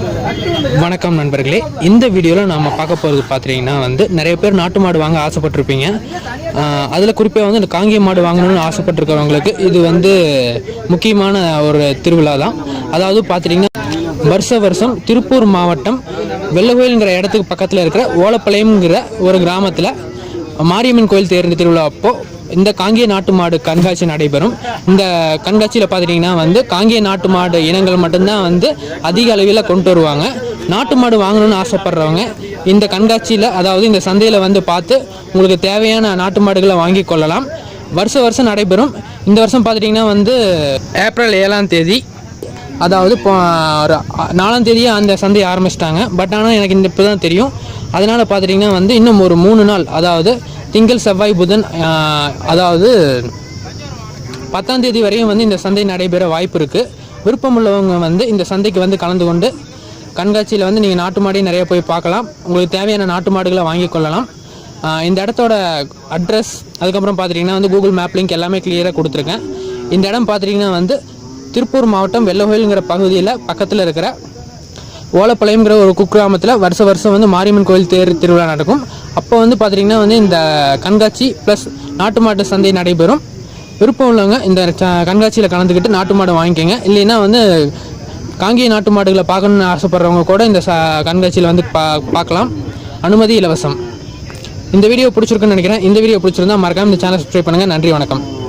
வணக்கம் நண்பர்களே. இந்த வீடியோவில் நாம் பார்க்க போகிறது பார்த்தீங்கன்னா வந்து நிறைய பேர் நாட்டு மாடு வாங்க ஆசைப்பட்டிருப்பீங்க. அதில் குறிப்பாக வந்து இந்த காங்கிய மாடு வாங்கணும்னு ஆசைப்பட்டிருக்கிறவங்களுக்கு இது வந்து முக்கியமான ஒரு திருவிழா தான். அதாவது பார்த்தீங்கன்னா வருஷ வருஷம் திருப்பூர் மாவட்டம் வெள்ளகோயிலுங்கிற இடத்துக்கு பக்கத்தில் இருக்கிற ஓலப்பாளையம்ங்கிற ஒரு கிராமத்தில் மாரியம்மன் கோயில் தேர்ந்த திருவிழா அப்போ இந்த காங்கேய நாட்டு மாடு கண்காட்சி நடைபெறும். இந்த கண்காட்சியில் பார்த்துட்டிங்கன்னா வந்து காங்கேய நாட்டு மாடு இனங்கள் மட்டும்தான் வந்து அதிக அளவில் கொண்டு வருவாங்க. நாட்டு மாடு வாங்கணும்னு ஆசைப்படுறவங்க இந்த கண்காட்சியில் அதாவது இந்த சந்தையில் வந்து பார்த்து உங்களுக்கு தேவையான நாட்டு மாடுகளை வாங்கி கொள்ளலாம். வருஷம் வருஷம் நடைபெறும். இந்த வருஷம் பார்த்துட்டிங்கன்னா வந்து ஏப்ரல் ஏழாம் தேதி அதாவது இப்போ ஒரு நாலாம் தேதியே அந்த சந்தையை ஆரம்பிச்சிட்டாங்க. பட் ஆனால் எனக்கு இந்த இப்போ தான் தெரியும். அதனால் பார்த்துட்டிங்கன்னா வந்து இன்னும் ஒரு மூணு நாள் அதாவது திங்கள் செவ்வாய் புதன் அதாவது பத்தாம் தேதி வரையும் வந்து இந்த சந்தை நடைபெற வாய்ப்பு இருக்குது விருப்பம் உள்ளவங்க வந்து இந்த சந்தைக்கு வந்து கலந்து கொண்டு கண்காட்சியில் வந்து நீங்கள் நாட்டு மாடையும் நிறைய போய் பார்க்கலாம். உங்களுக்கு தேவையான நாட்டு மாடுகளை வாங்கி கொள்ளலாம். இந்த இடத்தோட அட்ரஸ் அதுக்கப்புறம் பார்த்துட்டிங்கன்னா வந்து கூகுள் மேப் லிங்க் எல்லாமே கிளியராக கொடுத்துருக்கேன். இந்த இடம் பார்த்துட்டிங்கன்னா வந்து திருப்பூர் மாவட்டம் வெள்ளகோயிலுங்கிற பகுதியில் பக்கத்தில் இருக்கிற ஓலப்பாளையம்ங்கிற ஒரு குக்கிராமத்தில் வருஷ வருஷம் வந்து மாரியம்மன் கோயில் தேர் திருவிழா நடக்கும். அப்போ வந்து பார்த்தீங்கன்னா வந்து இந்த கண்காட்சி ப்ளஸ் நாட்டு மாட்டு சந்தை நடைபெறும். விருப்பம் உள்ளவங்க இந்த ச- கண்காட்சியில் கலந்துக்கிட்டு நாட்டு மாடு வாங்கிக்கோங்க. இல்லைன்னா வந்து காங்கேய நாட்டு மாடுகளை பார்க்கணுன்னு ஆசைப்பட்றவங்க கூட இந்த ச கண்காட்சியில் வந்து பா பார்க்கலாம். அனுமதி இலவசம். இந்த வீடியோ பிடிச்சிருக்குன்னு நினைக்கிறேன். இந்த வீடியோ பிடிச்சிருந்தா மறக்காம இந்த சேனல் சப்ஸ்கிரைப் பண்ணுங்கள் நன்றி வணக்கம்.